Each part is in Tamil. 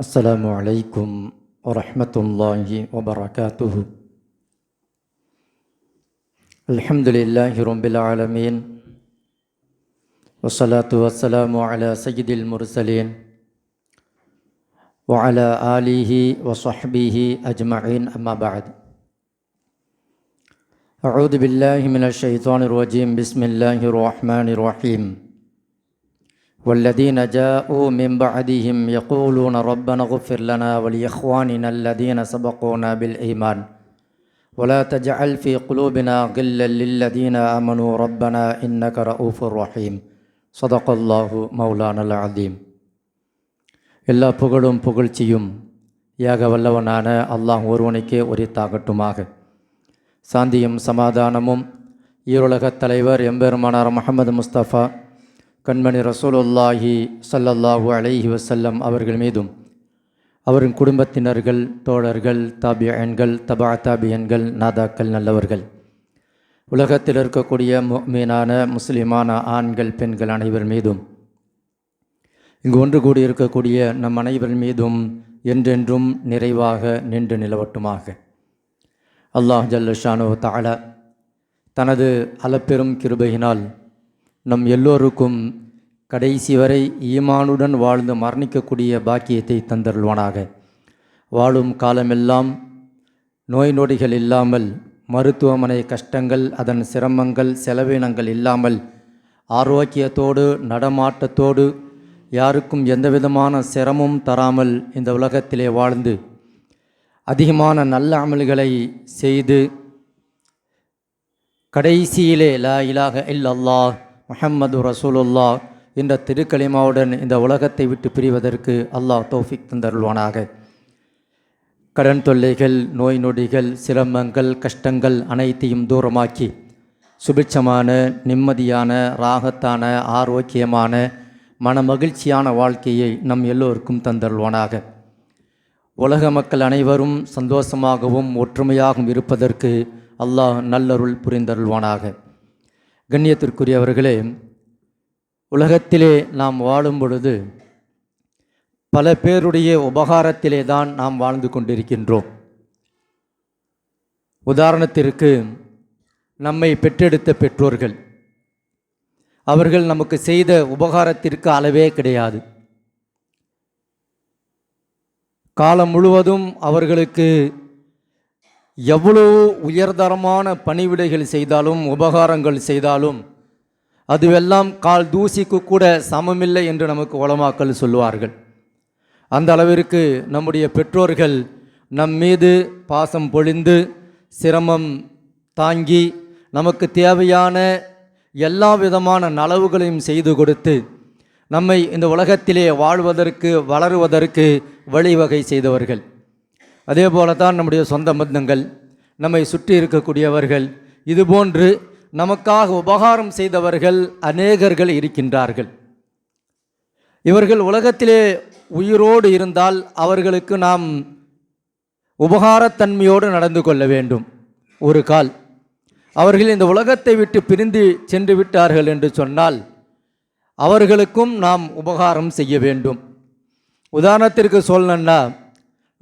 السلام عليكم ورحمة الله وبركاته. الحمد لله رب العالمين والصلاة والسلام على سيد المرسلين وعلى آله وصحبه أجمعين. أما بعد أعوذ بالله من الشيطان الرجيم. بسم الله الرحمن الرحيم. والذين جاءوا من بعدهم يقولون ربنا اغفر لنا ولإخواننا الذين سبقونا بالإيمان ولا تجعل في قلوبنا غلا للذين آمنوا ربنا إنك رؤوف رحيم صدق الله مولانا العظيم எல்லா புகழும் புகழ்ச்சியும் ஏக வல்லவனான அல்லாஹ் ஒருவனுக்கே உரித்தாகட்டுமாக சாந்தியும் சமாதானமும் ஈருலகத் தலைவர் எம்பெருமானார் முகமது முஸ்தபா கண்மணி ரசூலுல்லாஹி சல்லல்லாஹு அலைஹி வசல்லம் அவர்கள் மீதும் அவரின் குடும்பத்தினர்கள் தோழர்கள் தாபியன்கள் தபா தாபியன்கள் நாதாக்கள் நல்லவர்கள் உலகத்தில் இருக்கக்கூடிய மீனான முஸ்லிமான ஆண்கள் பெண்கள் அனைவர் மீதும் இங்கு ஒன்று கூடியிருக்கக்கூடிய நம் அனைவர் மீதும் என்றென்றும் நிறைவாக நின்று நிலவட்டுமாக. அல்லாஹ் ஜல்லஷானு தாலா தனது அளப்பெரும் கிருபையினால் நம் எல்லோருக்கும் கடைசி வரை ஈமானுடன் வாழ்ந்து மரணிக்கக்கூடிய பாக்கியத்தை தந்தருள்வானாக. வாழும் காலமெல்லாம் நோய் நொடிகள் இல்லாமல் மருத்துவமனை கஷ்டங்கள் அதன் சிரமங்கள் செலவினங்கள் இல்லாமல் ஆரோக்கியத்தோடு நடமாட்டத்தோடு யாருக்கும் எந்தவிதமான சிரமம் தராமல் இந்த உலகத்திலே வாழ்ந்து அதிகமான நல்ல அமல்களை செய்து கடைசியிலே லா இலாக இல்லல்லாஹ் முஹம்மது ரசூலுல்லா என்ற திருக்கலிமாவுடன் இந்த உலகத்தை விட்டு பிரிவதற்கு அல்லாஹ் தௌஃபிக் தந்தருள்வானாக. கடன் தொல்லைகள் நோய் நொடிகள் சிரமங்கள் கஷ்டங்கள் அனைத்தையும் தூரமாக்கி சுபிட்சமான நிம்மதியான ராகத்தான ஆரோக்கியமான மனமகிழ்ச்சியான வாழ்க்கையை நம் எல்லோருக்கும் தந்தருள்வானாக. உலக மக்கள் அனைவரும் சந்தோஷமாகவும் ஒற்றுமையாகவும் இருப்பதற்கு அல்லாஹ் நல்லருள் புரிந்தருள்வானாக. கண்ணியத்திற்குரியவர்களே உலகத்திலே நாம் வாழும் பொழுது பல பேருடைய உபகாரத்திலே தான் நாம் வாழ்ந்து கொண்டிருக்கின்றோம். உதாரணத்திற்கு நம்மை பெற்றெடுத்த பெற்றோர்கள். அவர்கள் நமக்கு செய்த உபகாரத்திற்கு அளவே கிடையாது. காலம் முழுவதும் அவர்களுக்கு எவ்வளவு உயர்தரமான பணிவிடைகள் செய்தாலும் உபகாரங்கள் செய்தாலும் அதுவெல்லாம் கால் தூசிக்கு கூட சமமில்லை என்று நமக்கு உளமாக்கல் சொல்லுவார்கள். அந்த அளவிற்கு நம்முடைய பெற்றோர்கள் நம் மீது பாசம் பொழிந்து சிரமம் தாங்கி நமக்கு தேவையான எல்லா விதமான நலவுகளையும் செய்து கொடுத்து நம்மை இந்த உலகத்திலே வாழ்வதற்கு வளருவதற்கு வழிவகை செய்தவர்கள். அதே போல தான் நம்முடைய சொந்த பந்தங்கள் நம்மை சுற்றி இருக்கக்கூடியவர்கள் இதுபோன்று நமக்காக உபகாரம் செய்தவர்கள் அநேகர்கள் இருக்கின்றார்கள். இவர்கள் உலகத்திலே உயிரோடு இருந்தால் அவர்களுக்கு நாம் உபகாரத்தன்மையோடு நடந்து கொள்ள வேண்டும். ஒரு கால் அவர்கள் இந்த உலகத்தை விட்டு பிரிந்து சென்று விட்டார்கள் என்று சொன்னால் அவர்களுக்கும் நாம் உபகாரம் செய்ய வேண்டும். உதாரணத்திற்கு சொல்லணுன்னா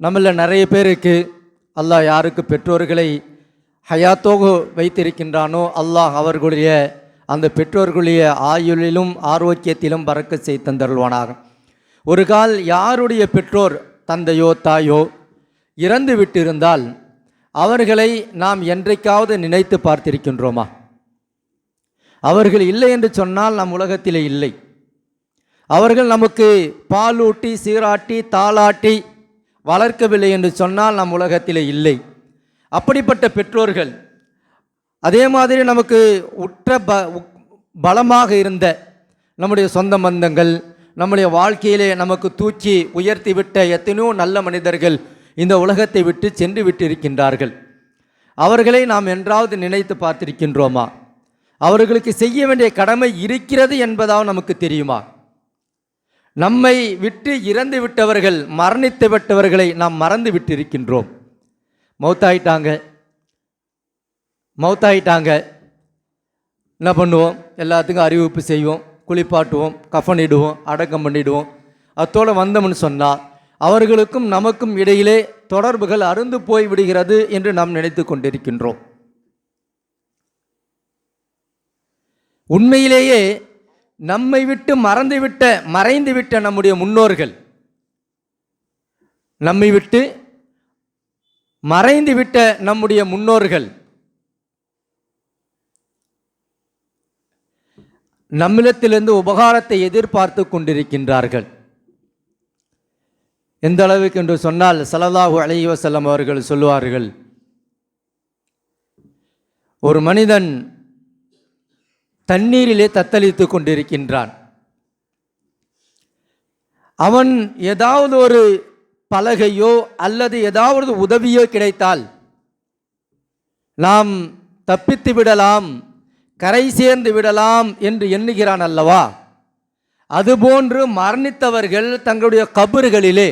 நம்மள நிறைய பேருக்கு அல்லாஹ் யாருக்கு பெற்றோர்களை ஹயாத்தோக வைத்திருக்கின்றானோ அல்லாஹ் அவர்களுடைய அந்த பெற்றோர்களுடைய ஆயுளிலும் ஆரோக்கியத்திலும் பறக்க செய்து தந்தருள்வானாக. ஒரு கால் யாருடைய பெற்றோர் தந்தையோ தாயோ இறந்து விட்டிருந்தால் அவர்களை நாம் என்றைக்காவது நினைத்து பார்த்திருக்கின்றோமா? அவர்கள் இல்லை என்று சொன்னால் நம் உலகத்திலே இல்லை. அவர்கள் நமக்கு பாலூட்டி சீராட்டி தாளாட்டி வளர்க்கவில்லை என்று சொன்னால் நம் உலகத்திலே இல்லை. அப்படிப்பட்ட பெற்றோர்கள் அதே மாதிரி நமக்கு உற்ற ப பலமாக இருந்த நம்முடைய சொந்த பந்தங்கள் நம்முடைய வாழ்க்கையிலே நமக்கு தூக்கி உயர்த்தி விட்ட எத்தனையோ நல்ல மனிதர்கள் இந்த உலகத்தை விட்டு சென்று விட்டிருக்கின்றார்கள். அவர்களை நாம் என்றாவது நினைத்து பார்த்திருக்கின்றோமா? அவர்களுக்கு செய்ய வேண்டிய கடமை இருக்கிறது என்பதாக நமக்கு தெரியுமா? நம்மை விட்டு இறந்து விட்டவர்கள் மரணித்து விட்டவர்களை நாம் மறந்து விட்டிருக்கின்றோம். மௌத்தாயிட்டாங்க. மௌத்தாயிட்டாங்க. என்ன பண்ணுவோம்? எல்லாத்துக்கும் அறிவிப்பு செய்வோம். குளிப்பாட்டுவோம். கஃனிடுவோம் அடக்கம் பண்ணிடுவோம். அத்தோடு வந்தோம்னு சொன்னால் அவர்களுக்கும் நமக்கும் இடையிலே தொடர்புகள் அருந்து போய் விடுகிறது என்று நாம் நினைத்து கொண்டிருக்கின்றோம். உண்மையிலேயே நம்மை விட்டு மறந்துவிட்ட மறைந்துவிட்ட நம்முடைய முன்னோர்கள். நம்மை விட்டு மறைந்துவிட்ட நம்முடைய முன்னோர்கள். நம்மிடத்திலிருந்து உபகாரத்தை எதிர்பார்த்து கொண்டிருக்கின்றார்கள். எந்த அளவுக்கு என்று சொன்னால் சலதாஹு அலைவசல்லம் அவர்கள் சொல்லுவார்கள் ஒரு மனிதன் தண்ணீரிலே தத்தளித்து கொண்டிருக்கின்றான். அவன் ஏதாவது ஒரு பலகையோ அல்லது ஏதாவது உதவியோ கிடைத்தால் நாம் தப்பித்து விடலாம் கரை சேர்ந்து விடலாம் என்று எண்ணுகிறான் அல்லவா? அதுபோன்று மரணித்தவர்கள் தங்களுடைய கபறுகளிலே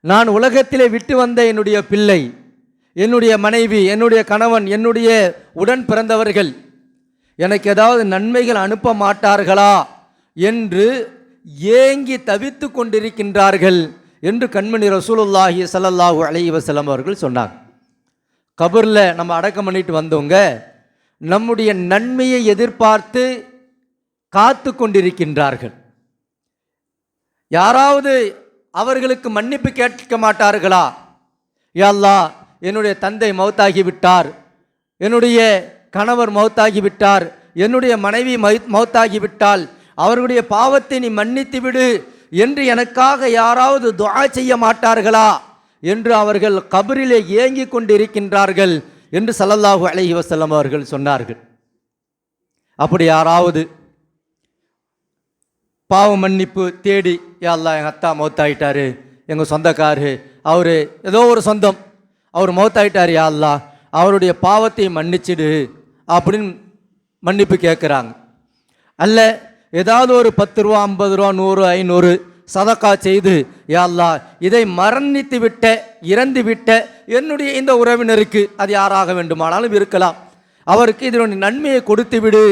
நான் உலகத்திலே விட்டு வந்த என்னுடைய பிள்ளை என்னுடைய மனைவி என்னுடைய கணவன் என்னுடைய உடன் பிறந்தவர்கள் எனக்கு ஏதாவது நன்மைகள் அனுப்ப மாட்டார்களா என்று ஏங்கி தவித்து கொண்டிருக்கின்றார்கள் என்று கண்மணி ரசூலுல்லாஹி சல்லல்லாஹூ அலைஹி வஸல்லம் அவர்கள் சொன்னாங்க. கபரில் நம்ம அடக்கம் பண்ணிட்டு வந்தவங்க நம்முடைய நன்மையை எதிர்பார்த்து காத்து கொண்டிருக்கின்றார்கள். யாராவது அவர்களுக்கு மன்னிப்பு கேட்க மாட்டார்களா? யல்லா என்னுடைய தந்தை மௌத்தாகி விட்டார். என்னுடைய கணவர் மௌத்தாகி விட்டார் என்னுடைய மனைவி மௌத்தாகிவிட்டால் மௌத்தாகி விட்டால் அவர்களுடைய பாவத்தை நீ மன்னித்து விடு. என்று எனக்காக யாராவது துவா செய்ய மாட்டார்களா? என்று அவர்கள் கபரிலே ஏங்கி கொண்டிருக்கின்றார்கள் என்று சல்லல்லாஹு அலஹி வசல்லம் அவர்கள் சொன்னார்கள். அப்படி யாராவது பாவ மன்னிப்பு தேடி யாழ்லா எங்கள் அத்தா மௌத்தாயிட்டாரு. எங்கள் சொந்தக்காரு அவர் ஏதோ ஒரு சொந்தம். அவர் மௌத்தாயிட்டார் யாழ்லா அவருடைய பாவத்தை மன்னிச்சிடு. அப்படின்னு மன்னிப்பு கேட்குறாங்க. அல்ல ஏதாவது ஒரு பத்து ரூபா ஐம்பது ரூபா நூறு ஐநூறு சதக்கா செய்து யாழ்லா இதை மரணித்து விட்ட இறந்து விட்ட என்னுடைய இந்த உறவினருக்கு அது யாராக வேண்டுமானாலும் இருக்கலாம். அவருக்கு இதனுடைய நன்மையை கொடுத்து விடு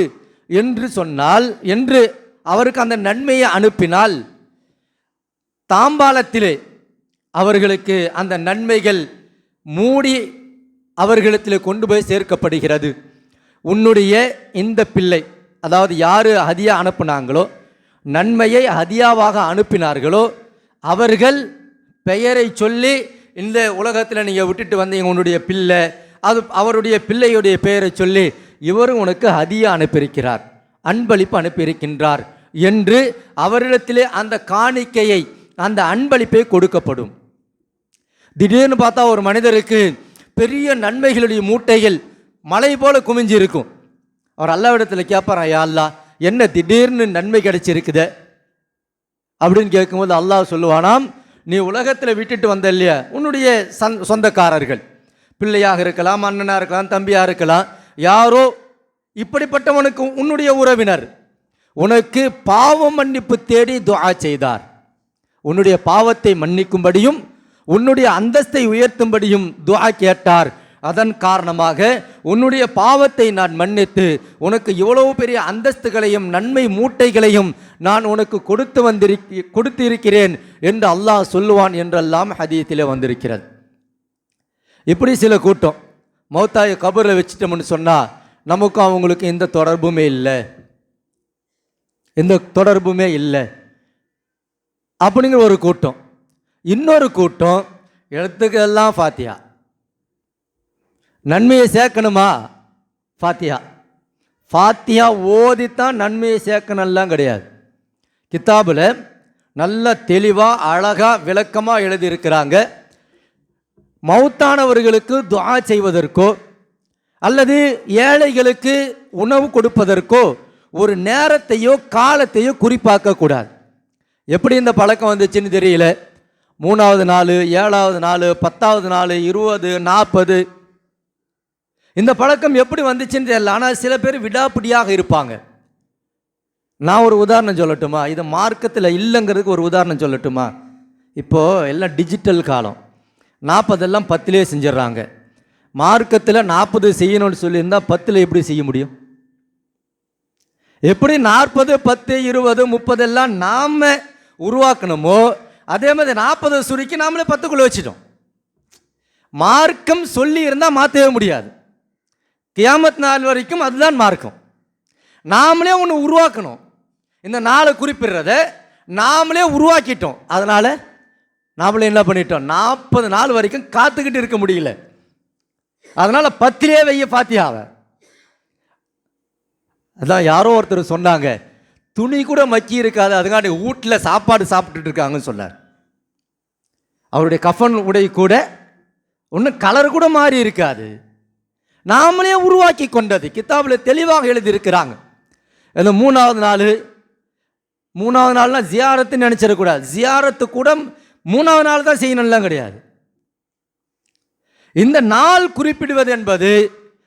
என்று சொன்னால் என்று அவருக்கு அந்த நன்மையை அனுப்பினால் தாம்பாலத்திலே அவர்களுக்கு அந்த நன்மைகள் மூடி அவர்களிடத்தில் கொண்டு போய் சேர்க்கப்படுகிறது. உன்னுடைய இந்த பிள்ளை அதாவது யார் ஹதியா அனுப்புனாங்களோ நன்மையை ஹதியாவாக அனுப்பினார்களோ அவர்கள் பெயரை சொல்லி இந்த உலகத்தில் நீங்கள் விட்டுட்டு வந்தீங்க உன்னுடைய பிள்ளை அது அவருடைய பிள்ளையுடைய பெயரை சொல்லி இவரும் உனக்கு ஹதியா அனுப்பியிருக்கிறார் அன்பளிப்பு அனுப்பியிருக்கின்றார் என்று அவரிடத்திலே அந்த காணிக்கையை அந்த அன்பளிப்பை கொடுக்கப்படும். திடீர்னு பார்த்தா ஒரு மனிதருக்கு பெரிய நன்மைகளுடைய மூட்டைகள் மலை போல குமிஞ்சு இருக்கும் அவர் அல்லாவிடத்தில் கேட்பார் யா அல்லா என்ன திடீர்னு நன்மை கிடைச்சிருக்குது? அப்படின்னு கேட்கும்போது அல்லாஹ் சொல்லுவானாம் நீ உலகத்தில் விட்டுட்டு வந்த இல்லையா? உன்னுடைய சந் சொந்தக்காரர்கள். பிள்ளையாக இருக்கலாம் அண்ணனாக இருக்கலாம் தம்பியாக இருக்கலாம். யாரோ இப்படிப்பட்டவனுக்கு உன்னுடைய உறவினர். உனக்கு பாவ மன்னிப்பு தேடி துஆ செய்தார். உன்னுடைய பாவத்தை மன்னிக்கும்படியும் உன்னுடைய அந்தஸ்தை உயர்த்தும்படியும் துஆ கேட்டார். அதன் காரணமாக உன்னுடைய பாவத்தை நான் மன்னித்து உனக்கு இவ்வளவு பெரிய அந்தஸ்துகளையும் நன்மை மூட்டைகளையும் நான் உனக்கு கொடுத்து வந்திருக்க கொடுத்து இருக்கிறேன் என்று அல்லாஹ் சொல்லுவான் என்றெல்லாம் ஹதீத்திலே வந்திருக்கிறது. இப்படி சில கூட்டம் மௌத்தாய கபரில் வச்சிட்டோம்னு சொன்னால் நமக்கும் அவங்களுக்கு எந்த தொடர்புமே இல்லை. எந்த தொடர்புமே இல்லை. அப்படிங்கிற ஒரு கூட்டம். இன்னொரு கூட்டம் எழுத்துக்கெல்லாம் ஃபாத்தியா. நன்மையை சேர்க்கணுமா? ஃபாத்தியா. ஃபாத்தியா ஓதித்தான் நன்மையை சேர்க்கணும்லாம் கிடையாது. கித்தாபில் நல்ல தெளிவாக அழகாக விளக்கமாக எழுதியிருக்கிறாங்க. மௌத்தானவர்களுக்கு துவா செய்வதற்கோ அல்லது ஏழைகளுக்கு உணவு கொடுப்பதற்கோ ஒரு நேரத்தையோ காலத்தையோ குறிப்பாக்கக்கூடாது எப்படி இந்த பழக்கம் வந்துச்சுன்னு தெரியல. மூணாவது நாள் ஏழாவது நாள் பத்தாவது நாள் இருபது நாற்பது இந்த பழக்கம் எப்படி வந்துச்சுன்னு தெரியல. ஆனால் சில பேர் விடாப்பிடியாக இருப்பாங்க. நான் ஒரு உதாரணம் சொல்லட்டுமா? இது மார்க்கத்தில் இல்லைங்கிறதுக்கு ஒரு உதாரணம் சொல்லட்டுமா? இப்போது எல்லாம் டிஜிட்டல் காலம். நாற்பதெல்லாம் பத்திலே செஞ்சிடுறாங்க. மார்க்கத்தில் நாற்பது செய்யணும்னு சொல்லியிருந்தால் பத்தில் எப்படி செய்ய முடியும்? எப்படி நாற்பது பத்து இருபது முப்பதெல்லாம் நாம் உருவாக்கணுமோ அதே மாதிரி நாற்பது சுருக்கி நாமளே பத்துக்குள்ளே வச்சிட்டோம். மார்க்கம் சொல்லி இருந்தால் மாற்றவே முடியாது. கியாமத் நாள் வரைக்கும் அதுதான் மார்க்கம். நாமளே ஒன்று உருவாக்கணும். இந்த நாளை குறிப்பிடுறத நாமளே உருவாக்கிட்டோம். அதனால் நாமளே என்ன பண்ணிட்டோம்? நாற்பது நாள் வரைக்கும் காத்துக்கிட்டு இருக்க முடியல. அதனால் பத்திலே வைய பாத்தியாவை அதான் யாரோ ஒருத்தர் சொன்னாங்க துணி கூட மக்கி இருக்காது அதுக்காண்டி வீட்டில் சாப்பாடு சாப்பிட்டுட்டு இருக்காங்கன்னு சொன்னார். அவருடைய கஃபன் உடை கூட ஒன்றும் கலர் கூட மாறி இருக்காது. நாமளே உருவாக்கி கொண்டது. கித்தாபில் தெளிவாக எழுதியிருக்கிறாங்க. இந்த மூணாவது நாள் மூணாவது நாள்னால் ஜியாரத்துன்னு நினச்சிடக்கூடாது. ஜியாரத்து கூட மூணாவது நாள் தான் செய்யணும்லாம் கிடையாது. இந்த நாள் குறிப்பிடுவது என்பது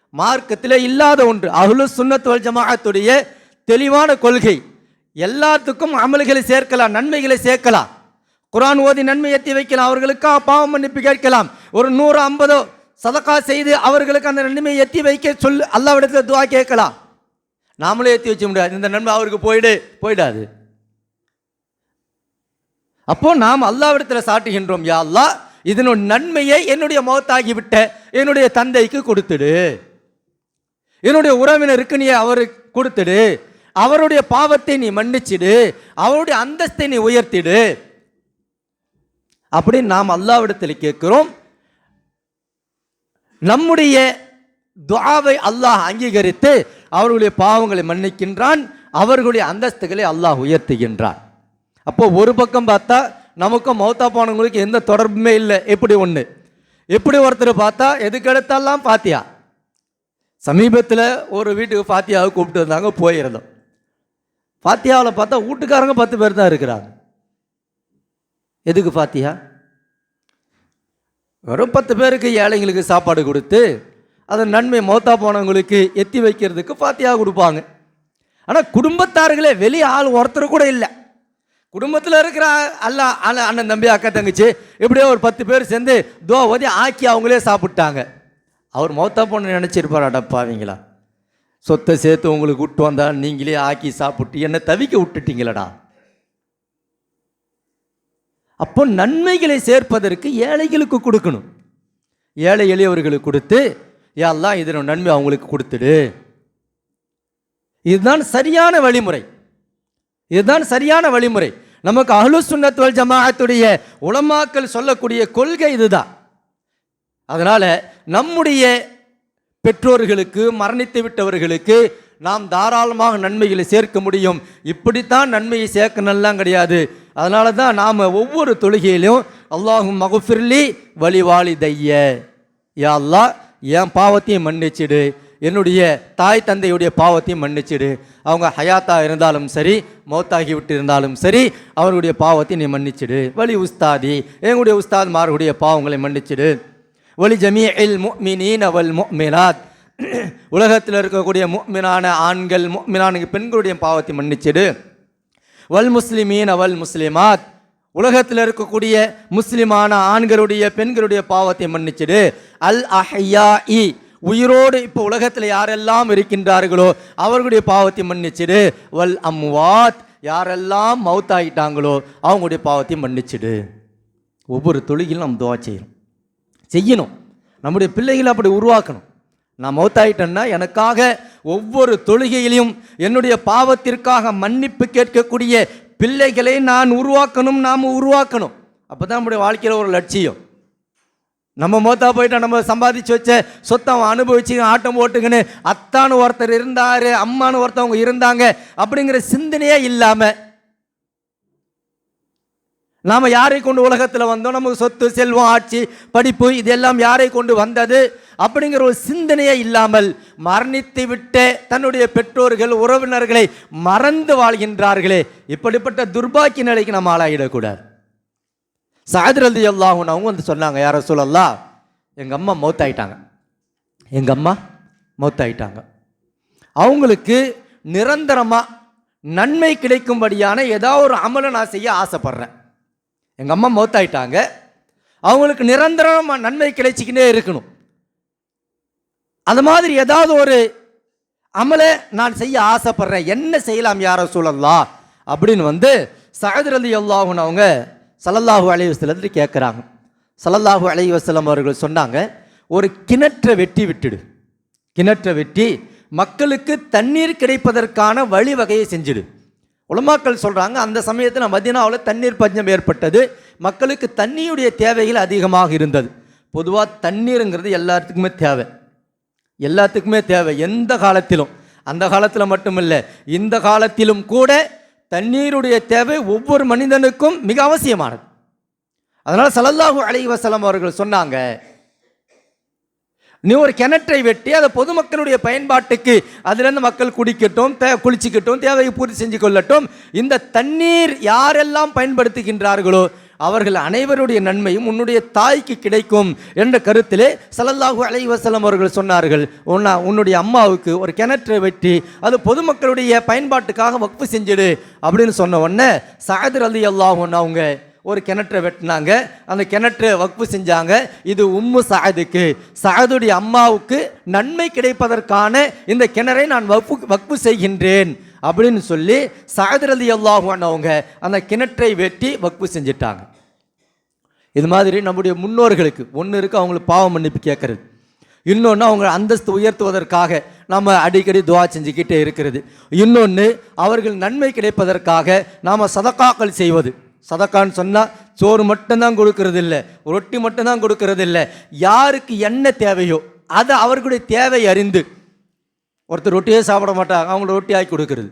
மார்க்கத்தில் இல்லாத ஒன்று. அஹ்லு சுண்ணத்துவல் ஜமாகத்துடைய தெளிவான கொள்கை. எல்லாத்துக்கும் அமல்களை சேர்க்கலாம் நன்மைகளை சேர்க்கலாம். குரான் ஓதி நன்மை எத்தி வைக்கலாம். அவர்களுக்காக பாவம் மன்னிப்பு கேட்கலாம். ஒரு நூறு ஐம்பதோ சதக்கா செய்து அவர்களுக்கு அந்த நன்மையை எத்தி வைக்க சொல் அல்லாவிடத்தில் துவா கேட்கலாம். நாமளே ஏற்றி வச்ச முடியாது. இந்த நன்மை அவருக்கு போயிடு போயிடாது. அப்போ நாம் அல்லாவிடத்தில் சாட்டுகின்றோம் யா அல்லா இதனுடைய நன்மையை என்னுடைய முகத்தாகிவிட்ட என்னுடைய தந்தைக்கு கொடுத்துடு. என்னுடைய உறவினருக்கு நீ அவருக்கு கொடுத்துடு. அவருடைய பாவத்தை நீ மன்னிச்சிடு. அவருடைய அந்தஸ்தை நீ உயர்த்திடு. அப்படின்னு நாம் அல்லாவிடத்தில் கேட்கிறோம் நம்முடைய துவாவை அல்லாஹ் அங்கீகரித்து அவர்களுடைய பாவங்களை மன்னிக்கின்றான் அவர்களுடைய அந்தஸ்துகளை அல்லாஹ் உயர்த்துகின்றான். அப்போ ஒரு பக்கம் பார்த்தா நமக்கும் மௌத்தா போனவங்களுக்கு எந்த தொடர்புமே இல்லை. எப்படி ஒன்று எப்படி ஒருத்தர் பார்த்தா எதுக்கெடுத்தாலாம் பாத்தியா சமீபத்தில் ஒரு வீட்டுக்கு பாத்தியாவை கூப்பிட்டு வந்தாங்க போயிருந்தோம். பாத்தியாவில் பார்த்தா வீட்டுக்காரங்க பத்து பேர் தான் இருக்கிறாங்க. எதுக்கு பாத்தியா வெறும் பத்து பேருக்கு ஏழைங்களுக்கு சாப்பாடு கொடுத்து அதை நன்மை மௌத்தா போனவங்களுக்கு எத்தி வைக்கிறதுக்கு பாத்தியா கொடுப்பாங்க. ஆனால் குடும்பத்தார்களே வெளியே ஆள் ஒருத்தர் கூட இல்லை. குடும்பத்தில் இருக்கிற அல்ல அண்ணன் அண்ணன் தம்பி அக்கா தங்கச்சி இப்படியே ஒரு பத்து பேர் சேர்ந்து தோ ஓதி ஆக்கி அவங்களே சாப்பிட்டாங்க. அவர் மௌத்தா போன நினச்சிருப்பார் அடப்பாவீங்களா சொத்தை சேர்த்து உங்களுக்கு விட்டு வந்தால் நீங்களே ஆக்கி சாப்பிட்டு என்னை தவிக்க விட்டுட்டீங்களடா. அப்போ நன்மைகளை சேர்ப்பதற்கு ஏழைகளுக்கு கொடுக்கணும். ஏழை எளியவர்களுக்கு கொடுத்து எல்லாம் இதனோட நன்மை அவங்களுக்கு கொடுத்துடு. இதுதான் சரியான வழிமுறை. இதுதான் சரியான வழிமுறை. நமக்கு அஹ்லு சுன்னத் ஜமாத்துடைய உளமாக்கல் சொல்லக்கூடிய கொள்கை இதுதான். அதனால் நம்முடைய பெற்றோர்களுக்கு மரணித்து விட்டவர்களுக்கு நாம் தாராளமாக நன்மைகளை சேர்க்க முடியும். இப்படித்தான் நன்மையை சேர்க்கணும்லாம் கிடையாது. அதனால தான் நாம் ஒவ்வொரு தொழுகையிலும் அல்லாஹும் மகுஃபிர்லி வழிவாளி தைய யா அல்லா என் பாவத்தையும் மன்னிச்சிடு. என்னுடைய தாய் தந்தையுடைய பாவத்தையும் மன்னிச்சிடு. அவங்க ஹயாத்தா இருந்தாலும் சரி மௌத்தாகி விட்டு இருந்தாலும் சரி அவர்களுடைய பாவத்தை நீ மன்னிச்சிடு. வழி உஸ்தாதி எங்களுடைய உஸ்தாத் மார்களுடைய பாவங்களை மன்னிச்சிடு. வலி ஜமீ இல் முக்மினீன் அவல் முக்மினாத் உலகத்தில் இருக்கக்கூடிய முக்மினான ஆண்கள் முக்மினான பெண்களுடைய பாவத்தை மன்னிச்சிடு. வல் முஸ்லிமீன் அவல் முஸ்லிமாத். உலகத்தில் இருக்கக்கூடிய முஸ்லிமான ஆண்களுடைய பெண்களுடைய பாவத்தை மன்னிச்சிடு. அல் அஹ்யா இ உயிரோடு இப்போ உலகத்தில் யாரெல்லாம் இருக்கின்றார்களோ அவர்களுடைய பாவத்தை மன்னிச்சிடு. வல் அம்வாத் யாரெல்லாம் மவுத்தாயிட்டாங்களோ அவங்களுடைய பாவத்தை மன்னிச்சிடு. ஒவ்வொரு தொழிலும் நம்ம துவா செய்யணும். செய்யணும். நம்முடைய பிள்ளைகளை அப்படி உருவாக்கணும். நான் மௌத்தாயிட்டேன்னா எனக்காக ஒவ்வொரு தொழுகையிலையும் என்னுடைய பாவத்திற்காக மன்னிப்பு கேட்கக்கூடிய பிள்ளைகளை நான் உருவாக்கணும் நாம் உருவாக்கணும். அப்போ தான் நம்முடைய வாழ்க்கையில் ஒரு லட்சியம். நம்ம மோத்தா போயிட்டா நம்ம சம்பாதிச்சு வச்ச சொத்தை அவன் அனுபவிச்சு ஆட்டம் போட்டுங்கன்னு அத்தான்னு ஒருத்தர் இருந்தார் அம்மான்னு ஒருத்தவங்க இருந்தாங்க அப்படிங்கிற சிந்தனையே இல்லாமல் நாம் யாரை கொண்டு உலகத்தில் வந்தோம்? நமக்கு சொத்து செல்வம் ஆட்சி படிப்பு இதெல்லாம் யாரை கொண்டு வந்தது? அப்படிங்கிற ஒரு சிந்தனையே இல்லாமல் மரணித்து விட்டு தன்னுடைய பெற்றோர்கள் உறவினர்களை மறந்து வாழ்கின்றார்களே. இப்படிப்பட்ட துர்பாக்கிய நிலைக்கு நம்ம ஆளாயிடக்கூடாது. சாதிர் அலி அவங்க வந்து சொன்னாங்க யார சொல்லலாம் எங்கள் அம்மா மௌத்தாயிட்டாங்க. எங்கள் அம்மா மௌத்தாயிட்டாங்க. அவங்களுக்கு நிரந்தரமாக நன்மை கிடைக்கும்படியான ஏதாவது ஒரு அமலை நான் செய்ய ஆசைப்பட்றேன். எங்கள் அம்மா மௌத்தாயிட்டாங்க. அவங்களுக்கு நிரந்தரமாக நன்மை கிடைச்சிக்கினே இருக்கணும். அந்த மாதிரி ஏதாவது ஒரு அமலை நான் செய்ய ஆசைப்படுறேன். என்ன செய்யலாம் யார சூழல்லா அப்படின்னு வந்து சகதர் அலி அல்லாஹுன்னு அவங்க சல்லல்லாஹு அலைஹி கேட்குறாங்க சல்லல்லாஹு அலைவசலம் அவர்கள் சொன்னாங்க ஒரு கிணற்றை வெட்டி விட்டுடு. கிணற்றை வெட்டி மக்களுக்கு தண்ணீர் கிடைப்பதற்கான வழிவகையை செஞ்சிடு. உலமாக்கள் சொல்கிறாங்க அந்த சமயத்தில் மதினாவில் தண்ணீர் பஞ்சம் ஏற்பட்டது. மக்களுக்கு தண்ணியுடைய தேவைகள் அதிகமாக இருந்தது. பொதுவாக தண்ணீருங்கிறது எல்லாத்துக்குமே தேவை. எல்லாத்துக்குமே தேவை. எந்த காலத்திலும். அந்த காலத்தில் மட்டுமில்லை இந்த காலத்திலும் கூட தண்ணீருடைய தேவை ஒவ்வொரு மனிதனுக்கும் மிக அவசியமானது. அதனால் சலல்லாஹூ அலைஹி அவர்கள் சொன்னாங்க நீ ஒரு கிணற்றை வெட்டி அதை பொதுமக்களுடைய பயன்பாட்டுக்கு அதிலிருந்து மக்கள் குடிக்கட்டும் தே குளிச்சுக்கட்டும் தேவையை பூர்த்தி செஞ்சு கொள்ளட்டும். இந்த தண்ணீர் யாரெல்லாம் பயன்படுத்துகின்றார்களோ அவர்கள் அனைவருடைய நன்மையும் உன்னுடைய தாய்க்கு கிடைக்கும் என்ற கருத்திலே சலல்லாஹு அலைவசலம் அவர்கள் சொன்னார்கள். உன்னா உன்னுடைய அம்மாவுக்கு ஒரு கிணற்றை வெட்டி அது பொதுமக்களுடைய பயன்பாட்டுக்காக வக்ஃபு செஞ்சிடு அப்படின்னு சொன்ன உடனே சாயதர் அலி அல்லாஹ் அவங்க ஒரு கிணற்றை வெட்டினாங்க. அந்த கிணற்றை வக்ஃபு செஞ்சாங்க. இது உம்மு சாயதுக்கு சாயதுடைய அம்மாவுக்கு நன்மை கிடைப்பதற்கான இந்த கிணறை நான் வக்ஃபு வக்ஃபு செய்கின்றேன் அப்படின்னு சொல்லி சாயதர் அலி அவங்க அந்த கிணற்றை வெட்டி வக்ஃபு செஞ்சிட்டாங்க. இது மாதிரி நம்முடைய முன்னோர்களுக்கு ஒன்று இருக்கு அவங்களுக்கு பாவம் மன்னிப்பு கேட்கறது. இன்னொன்று அவங்க அந்தஸ்து உயர்த்துவதற்காக நம்ம அடிக்கடி துவா செஞ்சுக்கிட்டே இருக்கிறது. இன்னொன்று அவர்கள் நன்மை கிடைப்பதற்காக நாம் சதக்காக்கள் செய்வது. சதக்கான்னு சொன்னால் சோறு மட்டும்தான் கொடுக்கறது இல்லை ரொட்டி மட்டும்தான் கொடுக்கறது இல்லை யாருக்கு என்ன தேவையோ அதை அவர்களுடைய தேவை அறிந்து ஒருத்தர் ரொட்டியே சாப்பிட மாட்டாங்க அவங்கள ரொட்டி ஆக்கி கொடுக்கறது.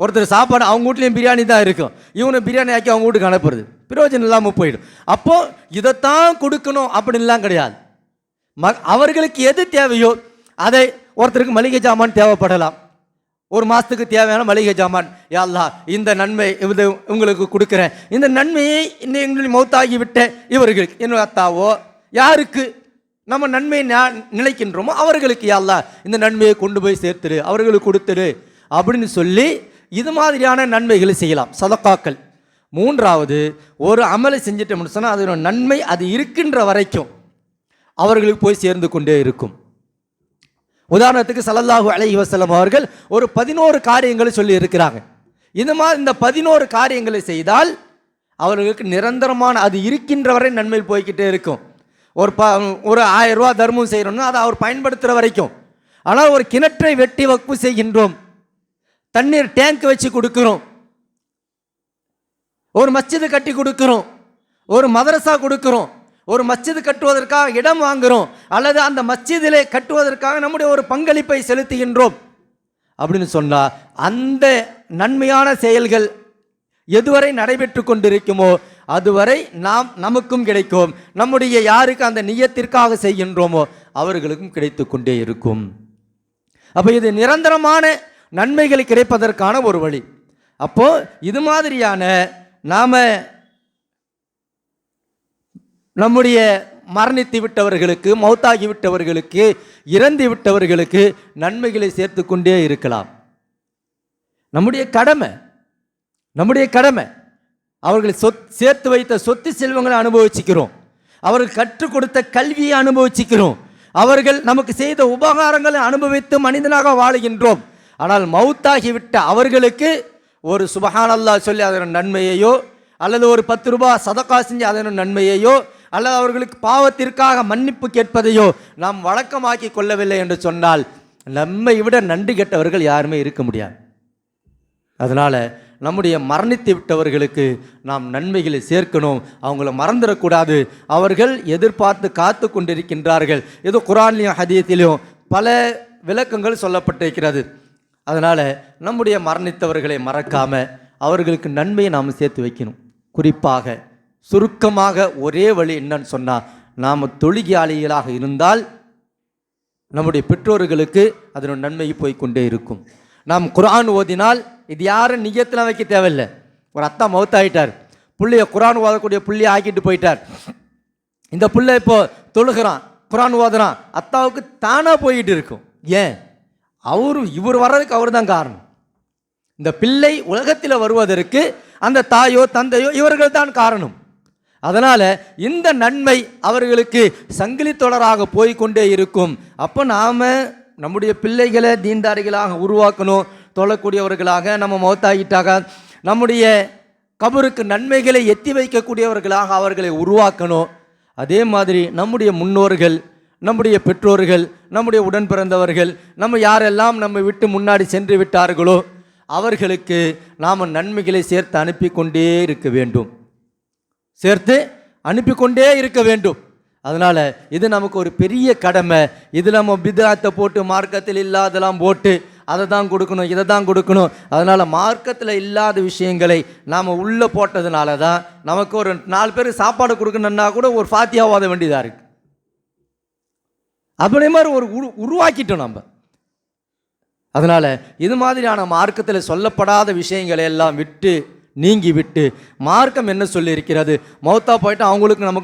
ஒருத்தர் சாப்பாடு அவங்க வீட்லேயும் பிரியாணி தான் இருக்கும். இவனை பிரியாணி ஆக்கி அவங்க வீட்டுக்கு அனுப்புறது. பிரயோஜனம் இல்லாமல் போயிடும். அப்போது இதைத்தான் கொடுக்கணும் அப்படின்லாம் கிடையாது. ம அவர்களுக்கு எது தேவையோ அதை ஒருத்தருக்கு மளிகை ஜாமான் தேவைப்படலாம். ஒரு மாதத்துக்கு தேவையான மளிகை ஜாமான். யாழ்லா இந்த நன்மை இது உங்களுக்கு கொடுக்குறேன். இந்த நன்மையை இன்னும் எங்களுடைய மௌத்தாகி இவர்கள் இவர்களுக்கு என்னோட அத்தாவோ யாருக்கு நம்ம நன்மையை நினைக்கின்றோமோ அவர்களுக்கு யாழ்லா இந்த நன்மையை கொண்டு போய் சேர்த்துடு அவர்களுக்கு கொடுத்துரு அப்படின்னு சொல்லி இது மாதிரியான நன்மைகளை செய்யலாம். சதக்காக்கள். மூன்றாவது ஒரு அமலை செஞ்சிட்டோம்னு சொன்னால் அதோட நன்மை அது இருக்கின்ற வரைக்கும் அவர்களுக்கு போய் சேர்ந்து கொண்டே இருக்கும். உதாரணத்துக்கு ஸல்லல்லாஹு அலைஹி வசலம் அவர்கள் ஒரு பதினோரு காரியங்களை சொல்லி இருக்கிறாங்க இந்த மாதிரி இந்த பதினோரு காரியங்களை செய்தால் அவர்களுக்கு நிரந்தரமான அது இருக்கின்ற வரை நன்மை போய்க்கிட்டே இருக்கும். ஒரு ப ஒரு ஆயிரம் ரூபா தர்மம் செய்கிறோம்னா அதை அவர் பயன்படுத்துகிற வரைக்கும். ஆனால் ஒரு கிணற்றை வெட்டி வக்பு செய்கின்றோம். தண்ணீர் டேங்க் வச்சு கொடுக்குறோம். ஒரு மஸ்ஜிது கட்டி கொடுக்குறோம். ஒரு மதரசா கொடுக்குறோம். ஒரு மஸ்ஜிது கட்டுவதற்காக இடம் வாங்குகிறோம் அல்லது அந்த மஸ்ஜிதிலே கட்டுவதற்காக நம்முடைய ஒரு பங்களிப்பை செலுத்துகின்றோம். அப்படின்னு சொன்னால் அந்த நன்மையான செயல்கள் எதுவரை நடைபெற்று கொண்டிருக்குமோ அதுவரை நாம் நமக்கும் கிடைக்கும். நம்முடைய யாருக்கு அந்த நியத்திற்காக செய்கின்றோமோ அவர்களுக்கும் கிடைத்து கொண்டே இருக்கும். அப்போ இது நிரந்தரமான நன்மைகள் கிடைப்பதற்கான ஒரு வழி. அப்போது இது மாதிரியான நாம் நம்முடைய மரணித்து விட்டவர்களுக்கு மௌத்தாகி விட்டவர்களுக்கு இறந்து விட்டவர்களுக்கு நன்மைகளை சேர்த்து கொண்டே இருக்கலாம். நம்முடைய கடமை நம்முடைய கடமை அவர்கள் சொத் சேர்த்து வைத்த சொத்து செல்வங்களை அனுபவிச்சுக்கிறோம். அவர்கள் கற்றுக் கொடுத்த கல்வியை அனுபவிச்சுக்கிறோம். அவர்கள் நமக்கு செய்த உபகாரங்களை அனுபவித்து மனிதனாக வாழுகின்றோம். ஆனால் மௌத்தாகிவிட்ட அவர்களுக்கு ஒரு சுபஹான் சொல்லி அதன் நன்மையையோ அல்லது ஒரு பத்து ரூபாய் சதக்கா செஞ்சு அதன் நன்மையையோ அல்லது அவர்களுக்கு பாவத்திற்காக மன்னிப்பு கேட்பதையோ நாம் வழக்கமாக்கி கொள்ளவில்லை என்று சொன்னால் நம்மை விட நன்றி கெட்டவர்கள் யாருமே இருக்க முடியாது. அதனால் நம்முடைய மரணித்து விட்டவர்களுக்கு நாம் நன்மைகளை சேர்க்கணும். அவங்கள மறந்துடக்கூடாது. அவர்கள் எதிர்பார்த்து காத்து கொண்டிருக்கின்றார்கள். ஏதோ குரான்லையும் ஹதியத்திலையும் பல விளக்கங்கள் சொல்லப்பட்டிருக்கிறது. அதனால் நம்முடைய மரணித்தவர்களை மறக்காமல் அவர்களுக்கு நன்மையை நாம் சேர்த்து வைக்கணும். குறிப்பாக சுருக்கமாக ஒரே வழி என்னன்னு சொன்னால் நாம் தொழுகியாளிகளாக இருந்தால் நம்முடைய பெற்றோர்களுக்கு அதனுடைய நன்மை போய் கொண்டே இருக்கும். நாம் குரான் ஓதினால் இது யாரும் நிஜத்தில் வைக்க தேவையில்லை. ஒரு அத்தா மௌத்தாயிட்டார் பிள்ளைய குரான் ஓதக்கூடிய புள்ளைய ஆக்கிட்டு போயிட்டார். இந்த பிள்ளை இப்போ தொழுகிறான் குரான் ஓதுறான். அத்தாவுக்கு தானாக போயிட்டு இருக்கும். ஏன்? அவரு இவர் வர்றதுக்கு அவர் தான் காரணம். இந்த பிள்ளை உலகத்தில் வருவதற்கு அந்த தாயோ தந்தையோ இவர்கள் தான் காரணம். அதனால் இந்த நன்மை அவர்களுக்கு சங்கிலி தொடராக போய்க்கொண்டே இருக்கும். அப்போ நாம் நம்முடைய பிள்ளைகளை தீன்தாரிகளாக உருவாக்கணும் தொழக்கூடியவர்களாக நம்ம மௌத்தாகிட்டாக நம்முடைய கபருக்கு நன்மைகளை எத்தி வைக்கக்கூடியவர்களாக அவர்களை உருவாக்கணும். அதே மாதிரி நம்முடைய முன்னோர்கள் நம்முடைய பெற்றோர்கள் நம்முடைய உடன் பிறந்தவர்கள் நம்ம யாரெல்லாம் நம்ம விட்டு முன்னாடி சென்று விட்டார்களோ அவர்களுக்கு நாம் நன்மைகளை சேர்த்து அனுப்பி கொண்டே இருக்க வேண்டும். சேர்த்து அனுப்பி கொண்டே இருக்க வேண்டும். அதனால் இது நமக்கு ஒரு பெரிய கடமை. இது நம்ம பிதாத்தை போட்டு மார்க்கத்தில் இல்லாதெல்லாம் போட்டு அதை தான் கொடுக்கணும் இதை தான் கொடுக்கணும். அதனால் மார்க்கத்தில் இல்லாத விஷயங்களை நாம் உள்ளே போட்டதுனால தான் நமக்கு ஒரு நாலு பேர் சாப்பாடு கொடுக்கணுன்னா கூட ஒரு ஃபாத்தியாவாத வேண்டியதாக இருக்குது அப்படி மாதிரி ஒரு உரு உருவாக்கிட்டோம் நம்ம. அதனால் இது மாதிரியான மார்க்கத்தில் சொல்லப்படாத விஷயங்களை எல்லாம் விட்டு நீங்கிவிட்டு. மார்க்கம் என்ன சொல்லி இருக்கிறது மௌத்தா போயிட்டு அவங்களுக்கு நமக்கு